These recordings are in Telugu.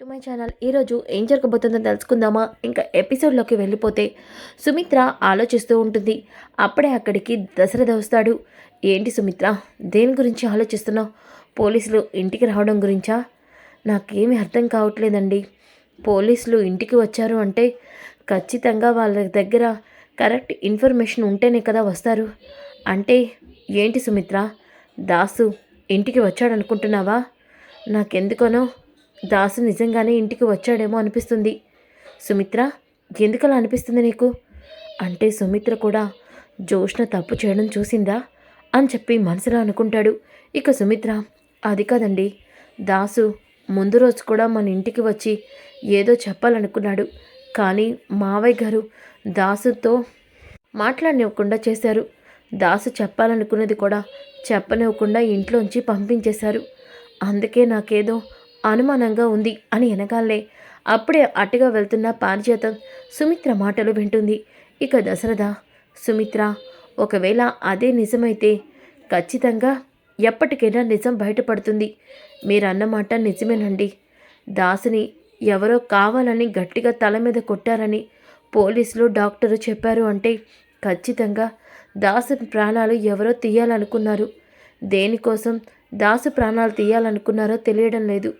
To my channel. ఈరోజు ఏం జరగబోతుందో తెలుసుకుందామా? ఇంకా ఎపిసోడ్లోకి వెళ్ళిపోతే సుమిత్ర ఆలోచిస్తూ ఉంటుంది. అప్పుడే అక్కడికి దశరథ వస్తాడు. ఏంటి సుమిత్ర దేని గురించి ఆలోచిస్తున్నావు? పోలీసులు ఇంటికి రావడం గురించా? నాకేమీ అర్థం కావట్లేదండి. పోలీసులు ఇంటికి వచ్చారు అంటే ఖచ్చితంగా వాళ్ళ దగ్గర కరెక్ట్ ఇన్ఫర్మేషన్ ఉంటేనే కదా వస్తారు. అంటే ఏంటి సుమిత్ర దాసు ఇంటికి వచ్చాడనుకుంటున్నావా? నాకెందుకనో దాసు నిజంగానే ఇంటికి వచ్చాడేమో అనిపిస్తుంది. సుమిత్ర ఎందుకలా అనిపిస్తుంది నీకు? అంటే సుమిత్ర కూడా జోష్న తప్పు చేయడం చూసిందా అని చెప్పి మనసులో అనుకుంటాడు. ఇక సుమిత్ర అది కాదండి. దాసు ముందు రోజు కూడా మన ఇంటికి వచ్చి ఏదో చెప్పాలనుకున్నాడు. కానీ మావయ్య గారు దాసుతో మాట్లాడనివ్వకుండా చేశారు. దాసు చెప్పాలనుకున్నది కూడా చెప్పనివ్వకుండా ఇంట్లోంచి పంపించేశారు. అందుకే నాకేదో అనుమానంగా ఉంది అని వెనకాలే అప్పుడే అట్టుగా వెళ్తున్న పారిజాతం సుమిత్ర మాటలు వింటుంది. ఇక దశరథ సుమిత్ర ఒకవేళ అదే నిజమైతే ఖచ్చితంగా ఎప్పటికైనా నిజం బయటపడుతుంది. మీరన్నమాట నిజమేనండి. దాసుని ఎవరో కావాలని గట్టిగా తల మీద కొట్టారని పోలీసులు డాక్టరు చెప్పారు అంటే ఖచ్చితంగా దాసు ప్రాణాలు ఎవరో తీయాలనుకున్నారు. దేనికోసం దాసు ప్రాణాలు తీయాలనుకున్నారో తెలియడం లేదు.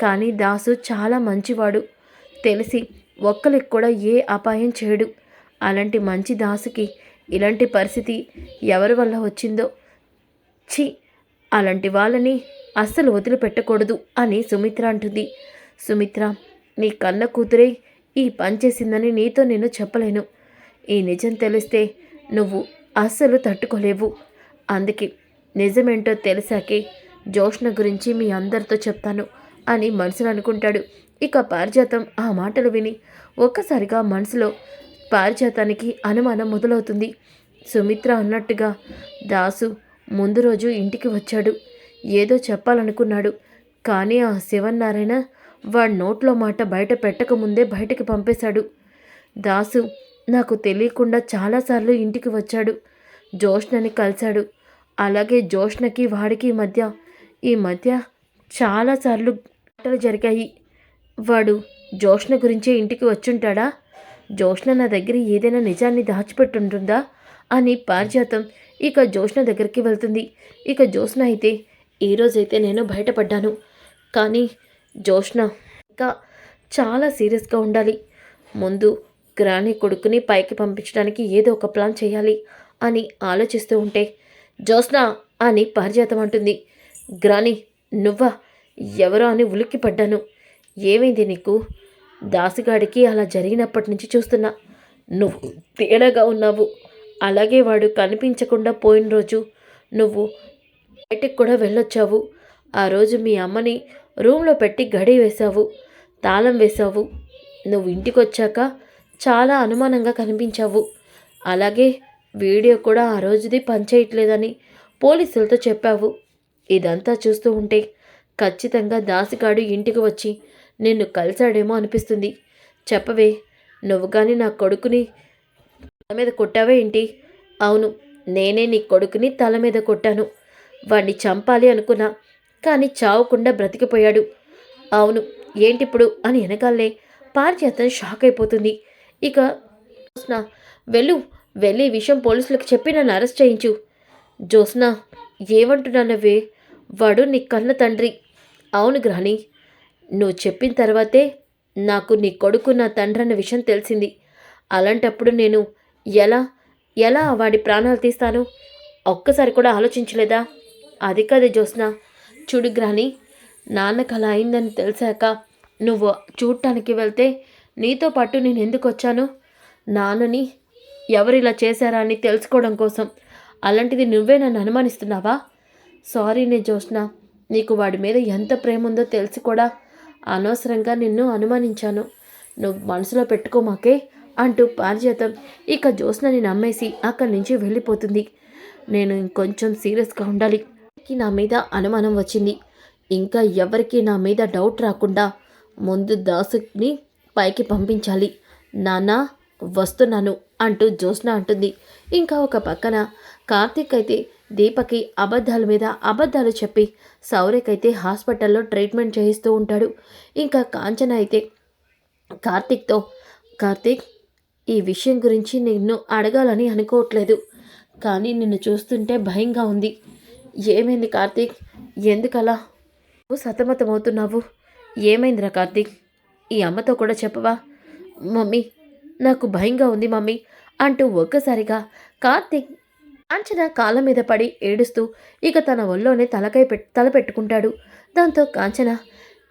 కానీ దాసు చాలా మంచివాడు. తెలిసి ఒక్కరికి కూడా ఏ అపాయం చేయడు. అలాంటి మంచి దాసుకి ఇలాంటి పరిస్థితి ఎవరి వల్ల వచ్చిందో? ఛీ! అలాంటి వాళ్ళని అస్సలు వదిలిపెట్టకూడదు అని సుమిత్ర అంటుంది. సుమిత్ర నీ కన్న కూతురే ఈ పని చేసిందని నీతో నేను చెప్పలేను. ఈ నిజం తెలిస్తే నువ్వు అస్సలు తట్టుకోలేవు. అందుకే నిజమేంటో తెలిసాకే జోష్ణ గురించి మీ అందరితో చెప్తాను. అని మనసులో అనుకుంటాడు. ఇక పారిజాతం ఆ మాటలు విని ఒక్కసారిగా మనసులో పారిజాతానికి అనుమానం మొదలవుతుంది. సుమిత్ర అన్నట్టుగా దాసు ముందు రోజు ఇంటికి వచ్చాడు. ఏదో చెప్పాలనుకున్నాడు. కానీ ఆ శివన్నారాయణ వాడి నోట్లో మాట బయట పెట్టకముందే బయటకు పంపేశాడు. దాసు నాకు తెలియకుండా చాలాసార్లు ఇంటికి వచ్చాడు. జోష్ణని కలిశాడు. అలాగే జోష్ణకి వాడికి మధ్య ఈ మధ్య చాలాసార్లు మాటలు జరిగాయి. వాడు జోష్ణ గురించే ఇంటికి వచ్చుంటాడా? జోష్ణ నా దగ్గర ఏదైనా నిజాన్ని దాచిపెట్టుంటుందా? అని పారిజాతం ఇక జోష్ణ దగ్గరికి వెళ్తుంది. ఇక జోష్ణ అయితే ఈరోజైతే నేను బయటపడ్డాను. కానీ జోష్ణ ఇంకా చాలా సీరియస్గా ఉండాలి. ముందు గ్రాని కొడుకుని పైకి పంపించడానికి ఏదో ఒక ప్లాన్ చేయాలి అని ఆలోచిస్తూ ఉంటే జోష్ణ అని పారిజాతం అంటుంది. గ్రాని నువ్వా? ఎవరో అని ఉలిక్కి పడ్డాను. ఏమైంది నీకు? దాసిగాడికి అలా జరిగినప్పటి నుంచి చూస్తున్నా. నువ్వు తేడాగా ఉన్నావు. అలాగే వాడు కనిపించకుండా పోయిన రోజు నువ్వు బయటకు కూడా వెళ్ళొచ్చావు. ఆ రోజు మీ అమ్మని రూమ్లో పెట్టి గడి వేశావు తాళం వేశావు. నువ్వు ఇంటికి వచ్చాక చాలా అనుమానంగా కనిపించావు. అలాగే వీడియో కూడా ఆ రోజుది పనిచేయట్లేదని పోలీసులతో చెప్పావు. ఇదంతా చూస్తూ ఉంటే ఖచ్చితంగా దాసిగాడు ఇంటికి వచ్చి నిన్ను కలిశాడేమో అనిపిస్తుంది. చెప్పవే నువ్వు కానీ నా కొడుకుని తల మీద కొట్టావే ఏంటి? అవును నేనే నీ కొడుకుని తల మీద కొట్టాను. వాడిని చంపాలి అనుకున్నా కానీ చావకుండా బ్రతికిపోయాడు. అవును ఏంటిప్పుడు అని వెనకాలే పారిజాతం షాక్ అయిపోతుంది. ఇక జోస్నా వెళ్ళు వెళ్ళి విషయం పోలీసులకు చెప్పి నన్ను అరెస్ట్ చేయించు. జోస్నా ఏమంటున్నానవే? వాడు నీ కన్న తండ్రి. అవును గ్రహణి నువ్వు చెప్పిన తర్వాతే నాకు నీ కొడుకు నా తండ్రి అన్న విషయం తెలిసింది. అలాంటప్పుడు నేను ఎలా ఎలా వాడి ప్రాణాలు తీస్తాను? ఒక్కసారి కూడా ఆలోచించలేదా? అది కాదు జ్యోత్స్న. చూడు గ్రహణి నాన్నకు అలా అయిందని తెలిసాక నువ్వు చూడటానికి వెళ్తే నీతో పాటు నేను ఎందుకు వచ్చాను? నాన్నని ఎవరు ఇలా చేశారా అని తెలుసుకోవడం కోసం. అలాంటిది నువ్వే నన్ను అనుమానిస్తున్నావా? సారీ నే జ్యోత్స్న. నీకు వాడి మీద ఎంత ప్రేమ ఉందో తెలిసి కూడా. అనవసరంగా నిన్ను అనుమానించాను. నువ్వు మనసులో పెట్టుకోమాకే అంటూ పారిజాతం. ఇక జ్యోత్స్నని నమ్మేసి అక్కడి నుంచి వెళ్ళిపోతుంది. నేను ఇంకొంచెం సీరియస్గా ఉండాలి. నా మీద అనుమానం వచ్చింది. ఇంకా ఎవరికి నా మీద డౌట్ రాకుండా ముందు దాసుని పైకి పంపించాలి. నాన్న వస్తున్నాను అంటూ జ్యోత్స్న అంటుంది. ఇంకా ఒక పక్కన కార్తీక్ అయితే దీపకి అబద్ధాల మీద అబద్ధాలు చెప్పి సౌరికైతే హాస్పిటల్లో ట్రీట్మెంట్ చేయిస్తూ ఉంటాడు. ఇంకా కాంచన అయితే కార్తిక్తో కార్తీక్ ఈ విషయం గురించి నిన్ను అడగాలని అనుకోవట్లేదు కానీ నిన్ను చూస్తుంటే భయంగా ఉంది. ఏమైంది కార్తీక్? ఎందుకలా? నువ్వు సతమతమవుతున్నావు. ఏమైందిరా కార్తీక్? ఈ అమ్మతో కూడా చెప్పవా? మమ్మీ నాకు భయంగా ఉంది మమ్మీ అంటూ ఒక్కసారిగా కార్తీక్ కాంచన కాళ్ళ మీద పడి ఏడుస్తూ ఇక తన ఒళ్ళోనే తలకై పెట్ తల పెట్టుకుంటాడు. దాంతో కాంచన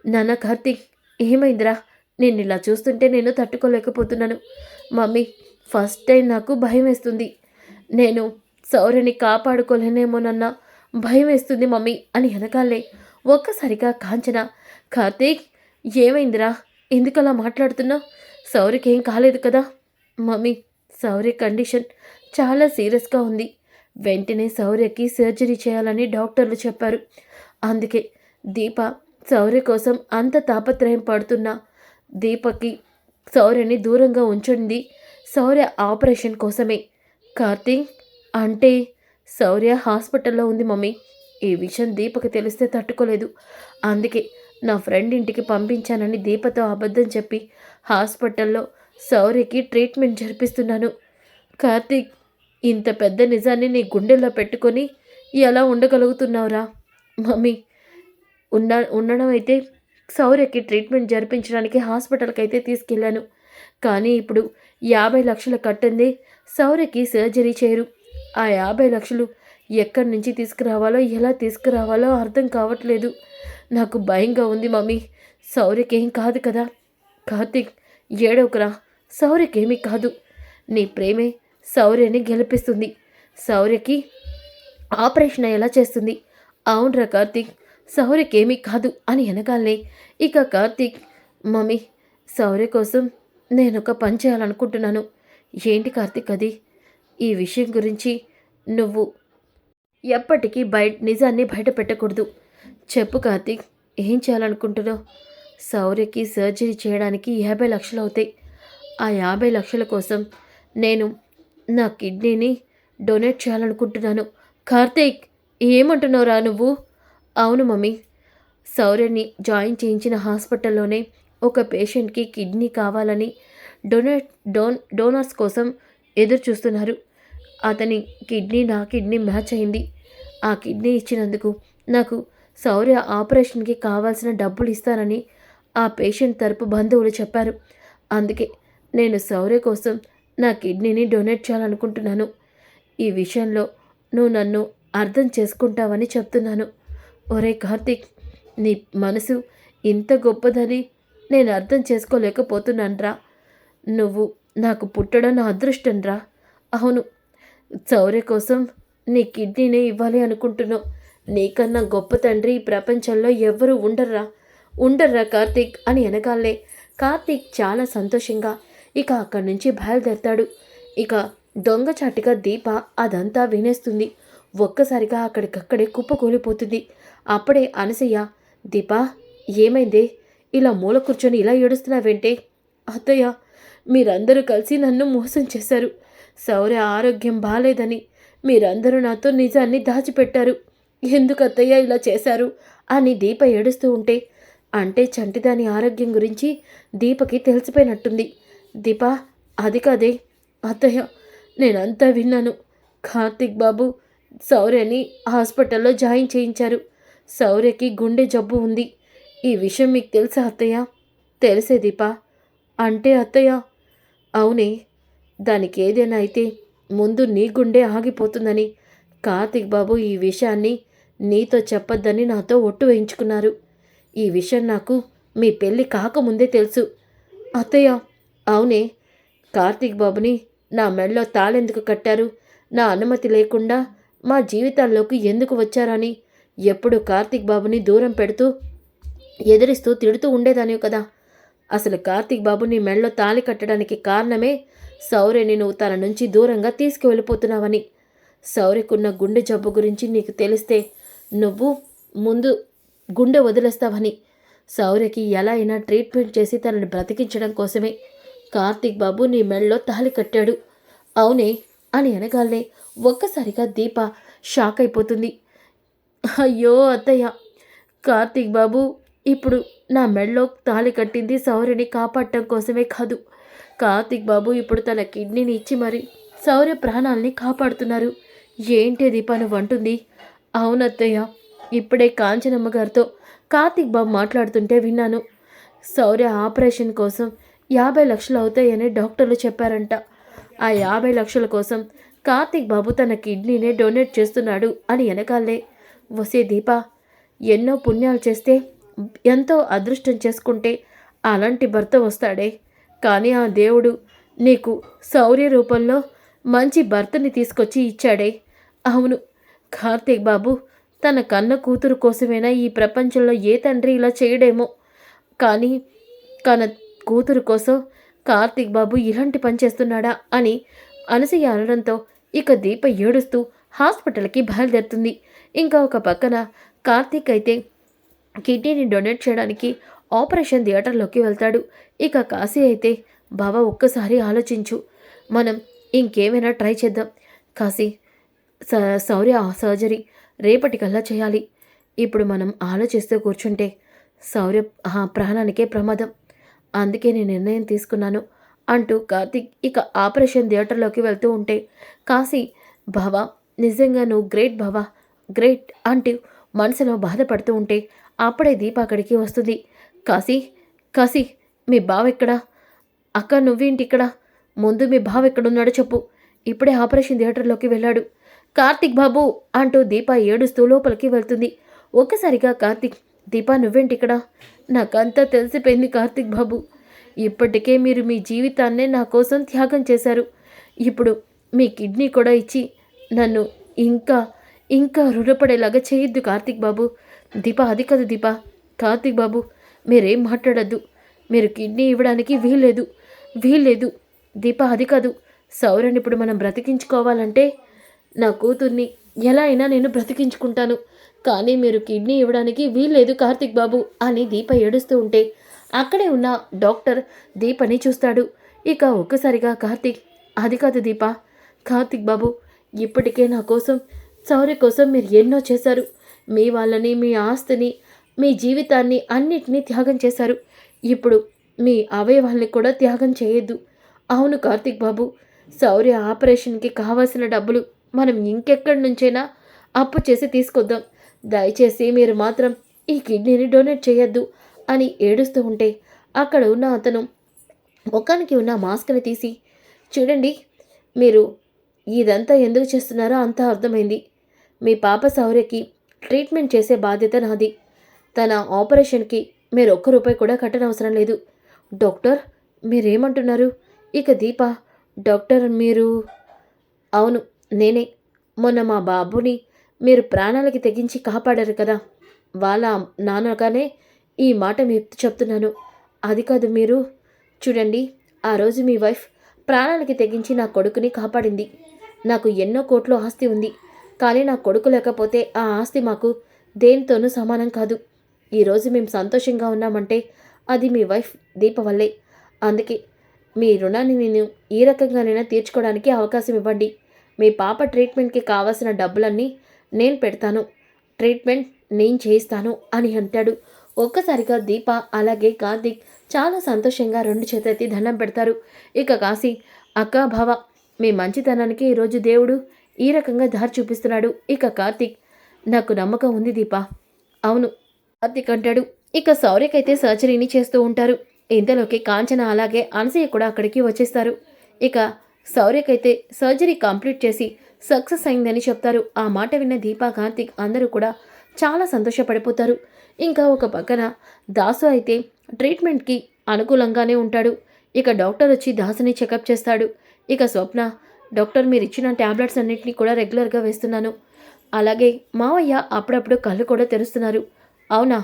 నాన్న కార్తీక్ ఏమైందిరా? నేను ఇలా చూస్తుంటే నేను తట్టుకోలేకపోతున్నాను. మమ్మీ ఫస్ట్ టైం నాకు భయం వేస్తుంది. నేను సౌర్యని కాపాడుకోలేనేమోనన్న భయం వేస్తుంది మమ్మీ అని వెనకాలే ఒక్కసారిగా కాంచన కార్తీక్ ఏమైందిరా? ఎందుకలా మాట్లాడుతున్నావు సౌర్యకి ఏం కాలేదు కదా. మమ్మీ సౌర్య కండిషన్ చాలా సీరియస్గా ఉంది. వెంటనే సౌర్యకి సర్జరీ చేయాలని డాక్టర్లు చెప్పారు. అందుకే దీప సౌర్య కోసం అంత తాపత్రయం పడుతున్నా దీపకి సౌర్యని దూరంగా ఉంచండి. సౌర్య ఆపరేషన్ కోసమే. కార్తీక్ అంటే శౌర్య హాస్పిటల్లో ఉంది మమ్మీ. ఈ విషయం దీపకి తెలిస్తే తట్టుకోలేదు. అందుకే నా ఫ్రెండ్ ఇంటికి పంపించానని దీపతో అబద్ధం చెప్పి హాస్పిటల్లో శౌర్యకి ట్రీట్మెంట్ జరిపిస్తున్నాను. కార్తీక్ ఇంత పెద్ద నిజాన్ని నీ గుండెల్లో పెట్టుకొని ఎలా ఉండగలుగుతున్నావురా? మమ్మీ ఉన్న ఉండడం అయితే సౌర్యకి ట్రీట్మెంట్ జరిపించడానికి హాస్పిటల్కి అయితే తీసుకెళ్ళాను. కానీ ఇప్పుడు యాభై లక్షలు కట్టింది సౌర్యకి సర్జరీ చేయరు. ఆ యాభై లక్షలు ఎక్కడి నుంచి తీసుకురావాలో ఎలా తీసుకురావాలో అర్థం కావట్లేదు. నాకు భయంగా ఉంది మమ్మీ. సౌర్యకేం కాదు కదా. కార్తీక్ ఏడవకురా. సౌర్యకేమీ కాదు. నీ ప్రేమే శౌర్యని గెలిపిస్తుంది. శౌర్యకి ఆపరేషన్ ఎలా చేస్తుంది. అవునరా కార్తీక్ శౌర్యకేమీ కాదు అని వెనకాలనే ఇక కార్తీక్ మమ్మీ శౌర్య కోసం నేను ఒక పని చేయాలనుకుంటున్నాను. ఏంటి కార్తీక్ అది? ఈ విషయం గురించి నువ్వు ఎప్పటికీ బయట నిజాన్ని బయట పెట్టకూడదు చెప్పు కార్తీక్ ఏం చేయాలనుకుంటున్నావు? శౌర్యకి సర్జరీ చేయడానికి యాభై లక్షలు అవుతాయి ఆ యాభై లక్షల కోసం నేను నా కిడ్నీని డొనేట్ చేయాలనుకుంటున్నాను. కార్తీక్ ఏమంటున్నావురా నువ్వు? అవును మమ్మీ. సౌర్యని జాయిన్ చేయించిన హాస్పిటల్లోనే ఒక పేషెంట్కి కిడ్నీ కావాలని డొనేట్ డోన్ డోనర్స్ కోసం ఎదురు చూస్తున్నారు అతని కిడ్నీ నా కిడ్నీ మ్యాచ్ అయింది. ఆ కిడ్నీ ఇచ్చినందుకు నాకు సౌర్య ఆపరేషన్కి కావాల్సిన డబ్బులు ఇస్తానని ఆ పేషెంట్ తరపు బంధువులు చెప్పారు. అందుకే నేను సౌర్య కోసం నా కిడ్నీని డొనేట్ చేయాలనుకుంటున్నాను. ఈ విషయంలో నువ్వు నన్ను అర్థం చేసుకుంటావని చెప్తున్నాను. ఒరే కార్తీక్ నీ మనసు ఇంత గొప్పదని నేను అర్థం చేసుకోలేకపోతున్నానరా. నువ్వు నాకు పుట్టడం నా అదృష్టంరా. అవును చౌర్య కోసం నీ కిడ్నీనే ఇవ్వాలి అనుకుంటున్నావు. నీకన్నా గొప్ప తండ్రి ఈ ప్రపంచంలో ఎవ్వరూ ఉండర్రా. ఉండర్రా కార్తీక్ అని వెనకాలే కార్తీక్ చాలా సంతోషంగా ఇక అక్కడి నుంచి బయలుదేరతాడు. ఇక దొంగచాటిగా దీప అదంతా వినేస్తుంది. ఒక్కసారిగా అక్కడికక్కడే కుప్పకూలిపోతుంది అప్పుడే అనసయ్య దీప ఏమైంది? ఇలా మూల కూర్చొని ఇలా ఏడుస్తున్నావేంటే? అత్తయ్య మీరందరూ కలిసి నన్ను మోసం చేశారు. సౌర్య ఆరోగ్యం బాలేదని మీరందరూ నాతో నిజాన్ని దాచిపెట్టారు. ఎందుకు అత్తయ్య ఇలా చేశారు? అని దీప ఏడుస్తూ ఉంటే అంటే చంటిదాని ఆరోగ్యం గురించి దీపకి తెలిసిపోయినట్టుంది. దీప అది కాదే. అత్తయ్య నేనంతా విన్నాను. కార్తిక్ బాబు శౌర్యని హాస్పిటల్లో జాయిన్ చేయించారు. శౌర్యకి గుండె జబ్బు ఉంది. ఈ విషయం మీకు తెలుసా అత్తయ్య? తెలిసే దీప. అంటే అత్తయ్య అవునే. దానికి ఏదైనా అయితే ముందు నీ గుండె ఆగిపోతుందని కార్తిక్ బాబు ఈ విషయాన్ని నీతో చెప్పొద్దని నాతో ఒట్టు వేయించుకున్నారు. ఈ విషయం నాకు మీ పెళ్ళి కాకముందే తెలుసు. అత్తయ్య అవునే. కార్తీక్ బాబుని నా మెడలో తాళెందుకు కట్టారు? నా అనుమతి లేకుండా మా జీవితాల్లోకి ఎందుకు వచ్చారని? ఎప్పుడు కార్తీక్ బాబుని దూరం పెడుతూ ఎదిరిస్తూ తిడుతూ ఉండేదానివి కదా. అసలు కార్తీక్ బాబు నీ మెడలో తాళి కట్టడానికి కారణమే సౌర్యని నువ్వు తన నుంచి దూరంగా తీసుకువెళ్ళిపోతున్నావని. సౌర్యకున్న గుండె జబ్బు గురించి నీకు తెలిస్తే నువ్వు ముందు గుండె వదిలేస్తావని. సౌర్యకి ఎలా అయినా ట్రీట్మెంట్ చేసి తనని బ్రతికించడం కోసమే కార్తీక్ బాబు నీ మెడలో తాళి కట్టాడు. అవునే అని అనగానే ఒక్కసారిగా దీప షాక్ అయిపోతుంది. అయ్యో అత్తయ్య కార్తీక్ బాబు ఇప్పుడు నా మెడలో తాళి కట్టింది సౌర్యని కాపాడటం కోసమే కాదు. కార్తీక్ బాబు ఇప్పుడు తన కిడ్నీని ఇచ్చి మరి సౌర్య ప్రాణాల్ని కాపాడుతున్నారు. ఏంటి దీపా నువ్వు అంటుంది. అవునత్తయ్య ఇప్పుడే కాంచనమ్మ గారితో కార్తీక్ బాబు మాట్లాడుతుంటే విన్నాను. సౌర్య ఆపరేషన్ కోసం యాభై లక్షలు అవుతాయని డాక్టర్లు చెప్పారంట. ఆ యాభై లక్షల కోసం కార్తీక్ బాబు తన కిడ్నీనే డొనేట్ చేస్తున్నాడు అని వెనకాలే వసే దీప ఎన్నో పుణ్యాలు చేస్తే ఎంతో అదృష్టం చేసుకుంటే అలాంటి భర్త వస్తాడే. కానీ ఆ దేవుడు నీకు శౌర్య రూపంలో మంచి భర్తని తీసుకొచ్చి ఇచ్చాడే. అవును కార్తీక్ బాబు తన కన్న కూతురు కోసమైనా ఈ ప్రపంచంలో ఏ తండ్రి ఇలా చేయడేమో? కానీ తన కూతురు కోసం కార్తీక్ బాబు ఇలాంటి పని చేస్తున్నాడా అని అనసూయ అనడంతో ఇక దీప ఏడుస్తూ హాస్పిటల్కి బయలుదేరుతుంది. ఇంకా ఒక పక్కన కార్తీక్ అయితే కిడ్నీని డొనేట్ చేయడానికి ఆపరేషన్ థియేటర్లోకి వెళ్తాడు. ఇక కాశీ అయితే బావ ఒక్కసారి ఆలోచించు. మనం ఇంకేమైనా ట్రై చేద్దాం. కాశీ సౌర్య శౌర్య సర్జరీ రేపటికల్లా చేయాలి. ఇప్పుడు మనం ఆలోచిస్తూ కూర్చుంటే శౌర్య ప్రాణానికే ప్రమాదం. అందుకే నేను నిర్ణయం తీసుకున్నాను అంటూ కార్తీక్ ఇక ఆపరేషన్ థియేటర్లోకి వెళ్తూ ఉంటే కాశీ బావా నిజంగా నువ్వు గ్రేట్ బావా గ్రేట్ అంటూ మనసులో బాధపడుతూ ఉంటే అప్పుడే దీప అక్కడికి వస్తుంది. కాశీ కాశీ మీ బావ ఎక్కడా? అక్క నువ్వేంటి ఇక్కడ ముందు మీ బావ ఎక్కడున్నాడో చెప్పు. ఇప్పుడే ఆపరేషన్ థియేటర్లోకి వెళ్ళాడు. కార్తిక్ బాబు అంటూ దీప ఏడుస్తూ లోపలికి వెళ్తుంది. ఒక్కసారిగా కార్తిక్ దీపా నువ్వేంటి ఇక్కడ నాకంతా తెలిసిపోయింది కార్తిక్ బాబు. ఇప్పటికే మీరు మీ జీవితాన్నే నా కోసం త్యాగం చేశారు. ఇప్పుడు మీ కిడ్నీ కూడా ఇచ్చి నన్ను ఇంకా ఇంకా రుణపడేలాగా చేయొద్దు కార్తిక్ బాబు. దీప అది కాదు దీప. కార్తిక్ బాబు మీరేం మాట్లాడద్దు. మీరు కిడ్నీ ఇవ్వడానికి వీల్లేదు. వీల్లేదు. దీప అది కాదు. సౌరని ఇప్పుడు మనం బ్రతికించుకోవాలంటే నా కూతుర్ని ఎలా అయినా నేను బ్రతికించుకుంటాను. కానీ మీరు కిడ్నీ ఇవ్వడానికి వీల్లేదు కార్తిక్ బాబు అని దీప ఏడుస్తూ ఉంటే అక్కడే ఉన్న డాక్టర్ దీపని చూస్తాడు. ఇక ఒక్కసారిగా కార్తిక్ అది కాదు దీప కార్తిక్ బాబు ఇప్పటికే నా కోసం సౌర్య కోసం మీరు ఎన్నో చేశారు. మీ వాళ్ళని మీ ఆస్తిని మీ జీవితాన్ని అన్నిటినీ త్యాగం చేశారు. ఇప్పుడు మీ అవయవాల్ని కూడా త్యాగం చేయొద్దు. అవును కార్తిక్ బాబు శౌర్య ఆపరేషన్కి కావాల్సిన డబ్బులు మనం ఇంకెక్కడి నుంచైనా అప్పు చేసి తీసుకొద్దాం. దయచేసి మీరు మాత్రం ఈ కిడ్నీని డొనేట్ చేయొద్దు అని ఏడుస్తూ ఉంటే అక్కడ ఉన్న అతను ముఖానికి ఉన్న మాస్క్ని తీసి చూడండి మీరు ఇదంతా ఎందుకు చేస్తున్నారో అంతా అర్థమైంది. మీ పాప సౌర్యకి ట్రీట్మెంట్ చేసే బాధ్యత నాది. తన ఆపరేషన్కి మీరు ఒక్క రూపాయి కూడా కట్టనవసరం లేదు. డాక్టర్ మీరేమంటున్నారు? ఇక దీప డాక్టర్ మీరు అవును నేనే. మొన్న మా బాబుని మీరు ప్రాణాలకి తెగించి కాపాడారు కదా? వాళ్ళ నాన్నగానే ఈ మాట మీకు చెప్తున్నాను. అది కాదు మీరు. చూడండి ఆ రోజు మీ వైఫ్ ప్రాణాలకి తెగించి నా కొడుకుని కాపాడింది. నాకు ఎన్నో కోట్లు ఆస్తి ఉంది. కానీ నా కొడుకు లేకపోతే ఆ ఆస్తి మాకు దేనితోనూ సమానం కాదు. ఈరోజు మేము సంతోషంగా ఉన్నామంటే అది మీ వైఫ్ దీప వల్లే. అందుకే మీ రుణాన్ని నేను ఈ రకంగానైనా తీర్చుకోవడానికి అవకాశం ఇవ్వండి. మీ పాప ట్రీట్మెంట్కి కావాల్సిన డబ్బులన్నీ నేను పెడతాను. ట్రీట్మెంట్ నేను చేయిస్తాను అని అంటాడు. ఒక్కసారిగా దీప అలాగే కార్తీక్ చాలా సంతోషంగా రెండు చేతెత్తి దండం పెడతారు. ఇక కాశీ అక్క భావ మీ మంచితనానికి ఈరోజు దేవుడు ఈ రకంగా దారి చూపిస్తున్నాడు. ఇక కార్తీక్ నాకు నమ్మకం ఉంది దీప. అవును కార్తీక్ అంటాడు. ఇక సౌర్యకైతే సర్జరీని చేస్తూ ఉంటారు. ఇంతలోకి కాంచన అలాగే అనసూయ కూడా అక్కడికి వచ్చేస్తారు. ఇక సౌర్యకైతే సర్జరీ కంప్లీట్ చేసి సక్సెస్ అయిందని చెప్తారు. ఆ మాట విన్న దీపా కార్తిక్ అందరూ కూడా చాలా సంతోషపడిపోతారు. ఇంకా ఒక పక్కన దాసు అయితే ట్రీట్మెంట్కి అనుకూలంగానే ఉంటాడు. ఇక డాక్టర్ వచ్చి దాసుని చెకప్ చేస్తాడు. ఇక స్వప్న డాక్టర్ మీరు ఇచ్చిన ట్యాబ్లెట్స్ అన్నింటినీ కూడా రెగ్యులర్గా వేస్తున్నాను. అలాగే మావయ్య అప్పుడప్పుడు కళ్ళు కూడా తెరుస్తున్నారు. అవునా?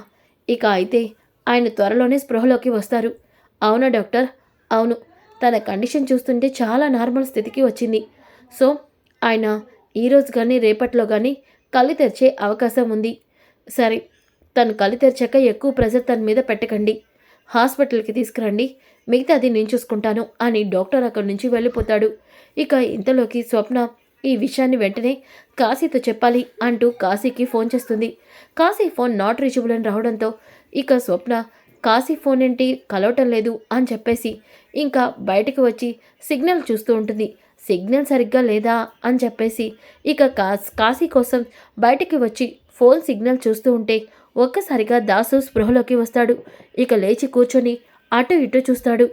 ఇక అయితే ఆయన త్వరలోనే స్పృహలోకి వస్తారు. అవునా డాక్టర్? అవును. తన కండిషన్ చూస్తుంటే చాలా నార్మల్ స్థితికి వచ్చింది. సో ఆయన ఈరోజు కానీ రేపట్లో కానీ కళ్ళు తెరిచే అవకాశం ఉంది. సరే తను కళ్ళు తెరిచాక ఎక్కువ ప్రెజర్ తన మీద పెట్టకండి. హాస్పిటల్కి తీసుకురండి. మిగతాది నేను చూసుకుంటాను అని డాక్టర్ అక్కడి నుంచి వెళ్ళిపోతాడు. ఇక ఇంతలోకి స్వప్న ఈ విషయాన్ని వెంటనే కాశీతో చెప్పాలి అంటూ కాశీకి ఫోన్ చేస్తుంది. కాశీ ఫోన్ నాట్ రీచబుల్ అని రావడంతో ఇక స్వప్న కాశీ ఫోన్ ఏంటి? కలవటం లేదు అని చెప్పేసి ఇంకా బయటకు వచ్చి సిగ్నల్ చూస్తూ ఉంటుంది. సిగ్నల్ సరిగ్గా లేదా అని చెప్పేసి ఇక కాస్ కాశీ కోసం బయటికి వచ్చి ఫోన్ సిగ్నల్ చూస్తూ ఉంటే ఒక్కసారిగా దాసు స్పృహలోకి వస్తాడు. ఇక లేచి కూర్చొని అటు ఇటు చూస్తాడు.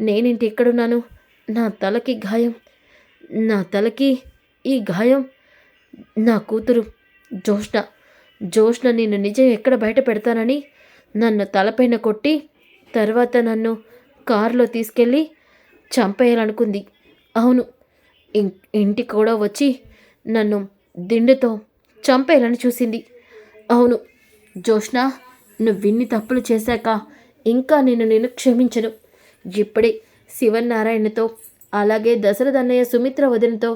నేనింటి ఇక్కడున్నాను? నా తలకి గాయం. నా తలకి ఈ గాయం. నా కూతురు జ్యోష్ణ. జోష్ణ నిన్ను నిజం ఎక్కడ బయట పెడతానని నన్ను తలపైన కొట్టి తర్వాత నన్ను కారులో తీసుకెళ్ళి చంపేయాలనుకుంది. అవును ఇంటికి కూడా వచ్చి నన్ను దిండుతో చంపేయాలని చూసింది. అవును జోష్ణ నువ్వు ఇన్ని తప్పులు చేశాక ఇంకా నిన్ను నేను క్షమించను. ఇప్పుడే శివనారాయణతో అలాగే దశరథ అన్నయ్య సుమిత్ర వదినతో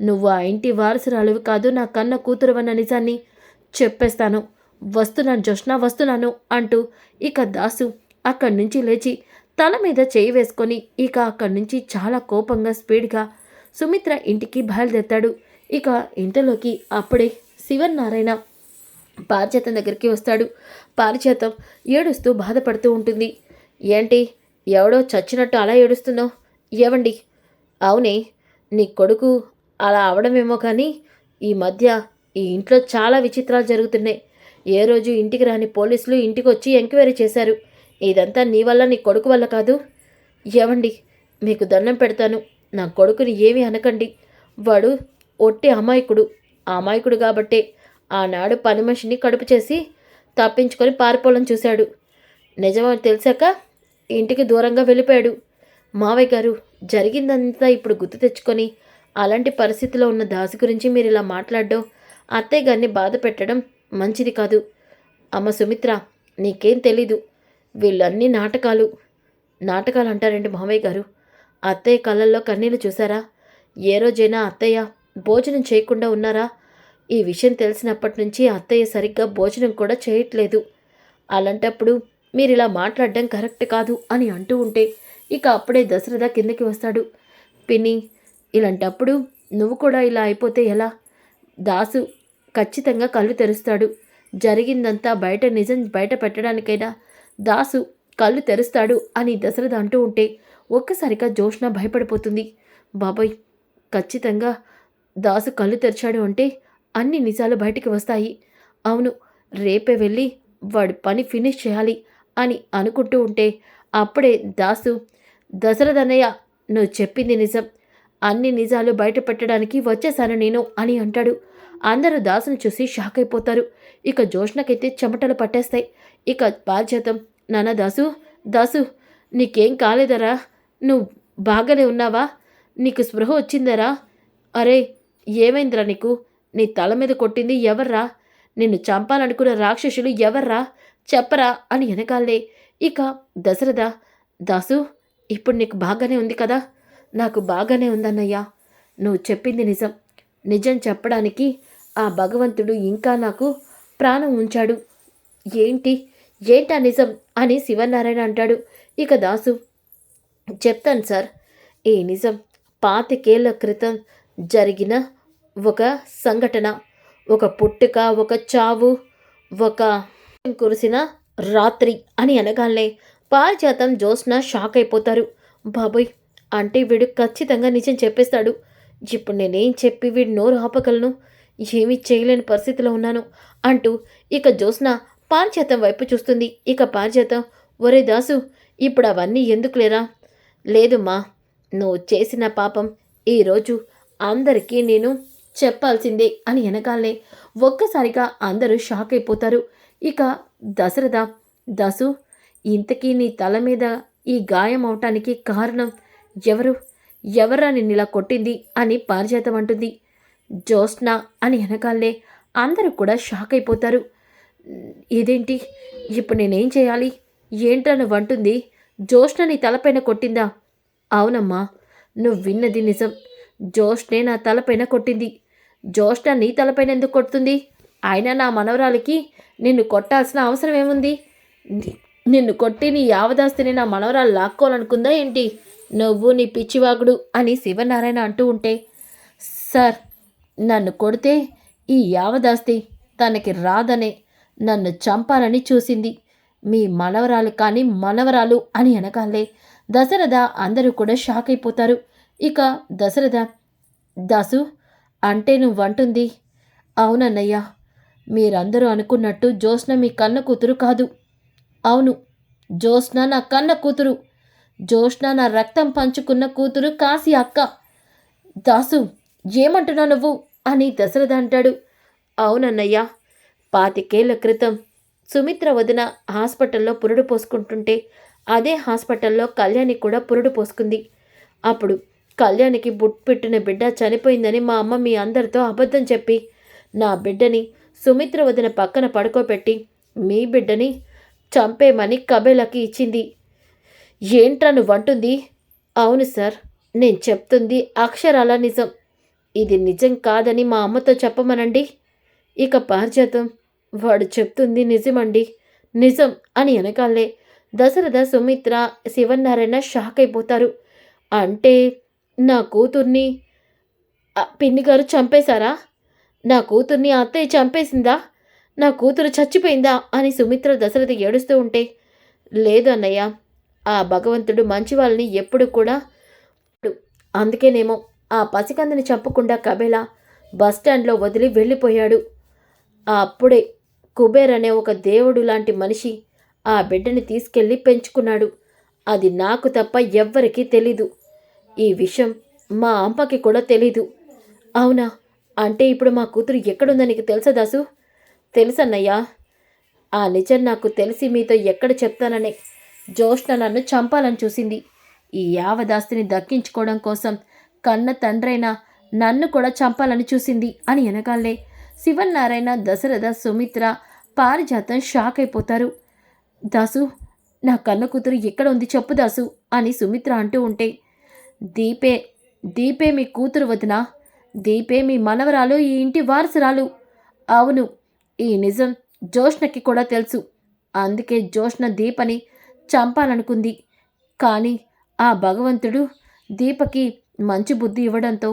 నువ్వు ఆ ఇంటి వారసురాలువి కాదు నా కన్న కూతురువన్న నిజాన్ని చెప్పేస్తాను. వస్తున్నాను జోష్ణ వస్తున్నాను అంటూ ఇక దాసు అక్కడి నుంచి లేచి తల మీద చేయి వేసుకొని ఇక అక్కడి నుంచి చాలా కోపంగా స్పీడ్గా సుమిత్ర ఇంటికి బయలుదేరతాడు. ఇక ఇంతలోకి అప్పుడే శివనారాయణ పారిజాతం దగ్గరికి వస్తాడు. పారిజాతం ఏడుస్తూ బాధపడుతూ ఉంటుంది. ఏంటి ఎవడో చచ్చినట్టు అలా ఏడుస్తుందో ఏవండి? అవునే నీ కొడుకు అలా అవడమేమో కానీ ఈ మధ్య ఈ ఇంట్లో చాలా విచిత్రాలు జరుగుతున్నాయి. ఏ రోజు ఇంటికి రాని పోలీసులు ఇంటికి వచ్చి ఎంక్వైరీ చేశారు. ఇదంతా నీ వల్ల నీ కొడుకు వల్ల కాదు. ఏవండి మీకు దండం పెడతాను. నా కొడుకుని ఏమీ అనకండి. వాడు ఒట్టి అమాయకుడు. అమాయకుడు కాబట్టే ఆనాడు పని మనిషిని కడుపు చేసి తప్పించుకొని పారిపోవాలని చూశాడు. నిజమని తెలిసాక ఇంటికి దూరంగా వెళ్ళిపోయాడు. మావయ్య గారు జరిగిందంతా ఇప్పుడు గుర్తు తెచ్చుకొని అలాంటి పరిస్థితిలో ఉన్న దాసి గురించి మీరు ఇలా మాట్లాడడం అత్తయ్య గారిని బాధ పెట్టడం మంచిది కాదు. అమ్మ సుమిత్ర నీకేం తెలీదు. వీళ్ళన్నీ నాటకాలు. నాటకాలు అంటారండి మావయ్య గారు. అత్తయ్య కళ్ళల్లో కన్నీళ్ళు చూసారా ఏ రోజైనా అత్తయ్య భోజనం చేయకుండా ఉన్నారా? ఈ విషయం తెలిసినప్పటి నుంచి అత్తయ్య సరిగ్గా భోజనం కూడా చేయట్లేదు. అలాంటప్పుడు మీరు ఇలా మాట్లాడడం కరెక్ట్ కాదు అని అంటూ ఉంటే ఇక అప్పుడే దశరథ కిందకి వస్తాడు. పిన్ని ఇలాంటప్పుడు నువ్వు కూడా ఇలా అయిపోతే ఎలా? దాసు ఖచ్చితంగా కళ్ళు తెరుస్తాడు. జరిగిందంతా బయట నిజం బయట పెట్టడానికైనా దాసు కళ్ళు తెరుస్తాడు అని దశరథ అంటూ ఉంటే ఒక్కసారిగా జోష్న భయపడిపోతుంది. బాబాయ్ ఖచ్చితంగా దాసు కళ్ళు తెరిచాడు అంటే అన్ని నిజాలు బయటికి వస్తాయి. అవును రేపే వెళ్ళి వాడి పని ఫినిష్ చేయాలి అని అనుకుంటూ ఉంటే అప్పుడే దాసు దశరథన్నయ్య నువ్వు చెప్పింది నిజం. అన్ని నిజాలు బయట పెట్టడానికి వచ్చేసాను నేను అని అంటాడు. అందరూ దాసును చూసి షాక్ అయిపోతారు. ఇక జోష్నకైతే చెమటలు పట్టేస్తాయి. ఇక బాధ్యతం నాన్న దాసు దాసు నీకేం కాలేదరా? నువ్వు బాగానే ఉన్నావా? నీకు స్పృహ వచ్చిందరా? అరే ఏమైందిరా నీకు? నీ తల మీద కొట్టింది ఎవర్రా? నిన్ను చంపాలనుకున్న రాక్షసులు ఎవర్రా? చెప్పరా అని వెనకాలే. ఇక దశరథ దాసు ఇప్పుడు నీకు బాగానే ఉంది కదా? నాకు బాగానే ఉందన్నయ్యా. నువ్వు చెప్పింది నిజం. నిజం చెప్పడానికి ఆ భగవంతుడు ఇంకా నాకు ప్రాణం ఉంచాడు. ఏంటి? ఏంటా నిజం? అని శివనారాయణ అంటాడు. ఇక దాసు చెప్తాను సార్. ఈ నిజం? పాతికేళ్ళ క్రితం జరిగిన ఒక సంఘటన. ఒక పుట్టుక ఒక చావు ఒక కురిసిన రాత్రి అని అనగానే పారిజాతం జోస్న షాక్ అయిపోతారు. బాబోయ్! అంటే వీడు ఖచ్చితంగా నిజం చెప్పేస్తాడు. ఇప్పుడు నేనేం చెప్పి వీడి నోరు ఆపగలను? ఏమీ చేయలేని పరిస్థితిలో ఉన్నాను అంటూ ఇక జోస్న పారిజాతం వైపు చూస్తుంది. ఇక పారిజాతం ఒరే దాసు ఇప్పుడు అవన్నీ ఎందుకు లేరా లేదుమ్మా నువ్వు చేసిన పాపం ఈరోజు అందరికీ నేను చెప్పాల్సిందే అని వెనకాలనే ఒక్కసారిగా అందరూ షాక్ అయిపోతారు. ఇక దశరథ దసు ఇంతకీ నీ తల మీద ఈ గాయం అవటానికి కారణం ఎవరు? ఎవరా నిన్ను ఇలా కొట్టింది? అని పారిజాతం అంటుంది. జోస్న అని వెనకాలనే అందరూ కూడా షాక్ అయిపోతారు. ఇదేంటి? ఇప్పుడు నేనేం చేయాలి? ఏంటని వంటుంది అంటుంది జోష్న నీ తలపైన కొట్టిందా? అవునమ్మా నువ్వు విన్నది నిజం. జోష్నే నా తలపైన కొట్టింది. జోష్న నీ తలపైన ఎందుకు కొడుతుంది? అయినా నా మనవరాలికి నిన్ను కొట్టాల్సిన అవసరం ఏముంది? నిన్ను కొట్టి నీ యావదాస్తిని నా మనవరాలు లాక్కోవాలనుకుందా ఏంటి? నువ్వు నీ పిచ్చివాగుడు అని శివనారాయణ అంటూ ఉంటే సార్ నన్ను కొడితే ఈ యావదాస్తి తనకి రాదనే నన్ను చంపాలని చూసింది. మీ మనవరాలు కానీ మనవరాలు అని అనకాలే దశరథ అందరూ కూడా షాక్ అయిపోతారు. ఇక దశరథ దాసు అంటే నువ్వంటుంది. అవునన్నయ్య మీరందరూ అనుకున్నట్టు జ్యోత్స్న మీ కన్న కూతురు కాదు. అవును జ్యోత్స్న నా కన్న కూతురు. జ్యోత్స్న నా రక్తం పంచుకున్న కూతురు కాశీ అక్క. దాసు ఏమంటున్నావు నువ్వు? అని దశరథ అంటాడు. అవునన్నయ్య పాతికేళ్ళ క్రితం సుమిత్ర వదిన హాస్పిటల్లో పురుడు పోసుకుంటుంటే అదే హాస్పిటల్లో కళ్యాణి కూడా పురుడు పోసుకుంది. అప్పుడు కళ్యాణికి బుట్ పెట్టిన బిడ్డ చనిపోయిందని మా అమ్మ మీ అందరితో అబద్ధం చెప్పి నా బిడ్డని సుమిత్ర వదిన పక్కన పడుకోబెట్టి మీ బిడ్డని చంపేమని కబేలకి ఇచ్చింది. ఏంట్రా నువ్వంటుంది? అవును సార్ నేను చెప్తుంది అక్షరాల నిజం. ఇది నిజం కాదని మా అమ్మతో చెప్పమనండి. ఇక పారిజాతం. వాడు చెప్తుంది నిజమండి. నిజం అని వెనకాలే దశరథ సుమిత్ర శివనారాయణ షాక్ అయిపోతారు. అంటే నా కూతుర్ని పిన్ని గారు చంపేశారా? నా కూతుర్ని అత్తయ్య చంపేసిందా? నా కూతురు చచ్చిపోయిందా? అని సుమిత్ర దశరథ ఏడుస్తూ ఉంటే లేదు అన్నయ్య ఆ భగవంతుడు మంచి వాళ్ళని ఎప్పుడు కూడా అందుకేనేమో ఆ పసికందని చంపకుండా కబేలా బస్టాండ్లో వదిలి వెళ్ళిపోయాడు. అప్పుడే కుబేర్ అనే ఒక దేవుడు లాంటి మనిషి ఆ బిడ్డని తీసుకెళ్ళి పెంచుకున్నాడు. అది నాకు తప్ప ఎవ్వరికీ తెలీదు. ఈ విషయం మా అమ్మకి కూడా తెలీదు. అవునా? అంటే ఇప్పుడు మా కూతురు ఎక్కడుందో నీకు తెలుసా దాసు? తెలుసన్నయ్యా. ఆ నిజం నాకు తెలిసి మీతో ఎక్కడ చెప్తాననే జోష్ణ నన్ను చంపాలని చూసింది. ఈ యావదాస్తిని దక్కించుకోవడం కోసం కన్న తండ్రైన నన్ను కూడా చంపాలని చూసింది అని వెనకాలే శివన్నారాయణ దశరథ సుమిత్ర పారిజాతం షాక్ అయిపోతారు. దాసు నా కన్న కూతురు ఎక్కడ ఉంది చెప్పు దాసు అని సుమిత్ర అంటూ ఉంటే దీపే దీపే మీ కూతురు వదినా దీపే మీ మనవరాలు ఈ ఇంటి వారసురాలు. అవును ఈ నిజం జోష్ణకి కూడా తెలుసు. అందుకే జోష్ణ దీపని చంపాలనుకుంది. కానీ ఆ భగవంతుడు దీపకి మంచి బుద్ధి ఇవ్వడంతో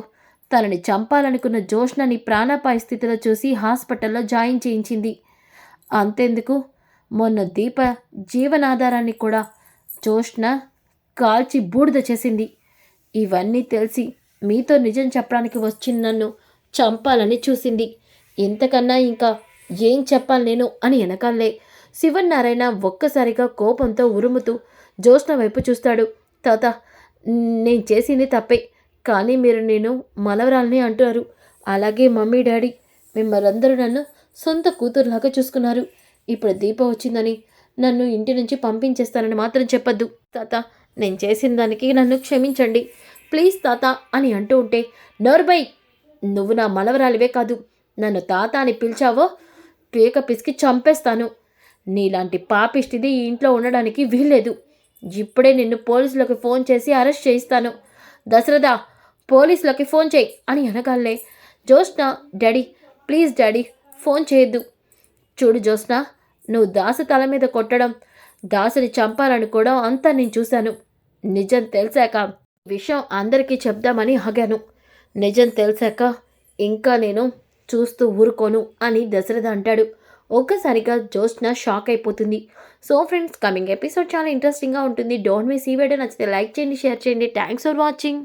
తనని చంపాలనుకున్న జోష్నని ప్రాణాపాయ స్థితిలో చూసి హాస్పిటల్లో జాయిన్ చేయించింది. అంతెందుకు? మొన్న దీప జీవనాధారాన్ని కూడా జోష్న కాల్చి బూడిద చేసింది. ఇవన్నీ తెలిసి మీతో నిజం చెప్పడానికి వచ్చిన నన్ను చంపాలని చూసింది. ఇంతకన్నా ఇంకా ఏం చెప్పాలి నేను అని వెనకాలే. శివనారాయణ ఒక్కసారిగా కోపంతో ఉరుముతూ జోష్న వైపు చూస్తాడు. తాత నేను చేసింది తప్పే. కానీ మీరు నేను మనవరాల్ని అంటున్నారు. అలాగే మమ్మీ డాడీ మిమ్మల్ందరూ నన్ను సొంత కూతురులాగా చూసుకున్నారు. ఇప్పుడు దీప వచ్చిందని నన్ను ఇంటి నుంచి పంపించేస్తానని మాత్రం చెప్పద్దు. తాత నేను చేసిన దానికి నన్ను క్షమించండి. ప్లీజ్ తాత అని అంటూ ఉంటే నోర్బై నువ్వు నా మలవరాలివే కాదు. నన్ను తాత అని పిలిచావో పీక పిసికి చంపేస్తాను. నీలాంటి పాపిష్టిది ఈ ఇంట్లో ఉండడానికి వీల్లేదు. ఇప్పుడే నిన్ను పోలీసులకు ఫోన్ చేసి అరెస్ట్ చేయిస్తాను. దశరథ పోలీసులకి ఫోన్ చేయి అని అనగాలే. Joshna daddy please daddy phone చేయొద్దు. చూడు జోష్న నువ్వు దాసు తల మీద కొట్టడం దాసుని చంపాలనుకోవడం అంతా నేను చూశాను. నిజం తెలిసాక విషయం అందరికీ చెప్దామని ఆగాను. నిజం తెలిసాక ఇంకా నేను చూస్తూ ఊరుకోను అని దశరథ అంటాడు. ఒక్కసారిగా జోష్న షాక్ అయిపోతుంది. సో ఫ్రెండ్స్ కమింగ్ ఎపిసోడ్ చాలా ఇంట్రెస్టింగ్గా ఉంటుంది. డోంట్ మిస్ ఈ వీడియో నచ్చితే లైక్ చేయండి షేర్ చేయండి. Thanks for watching.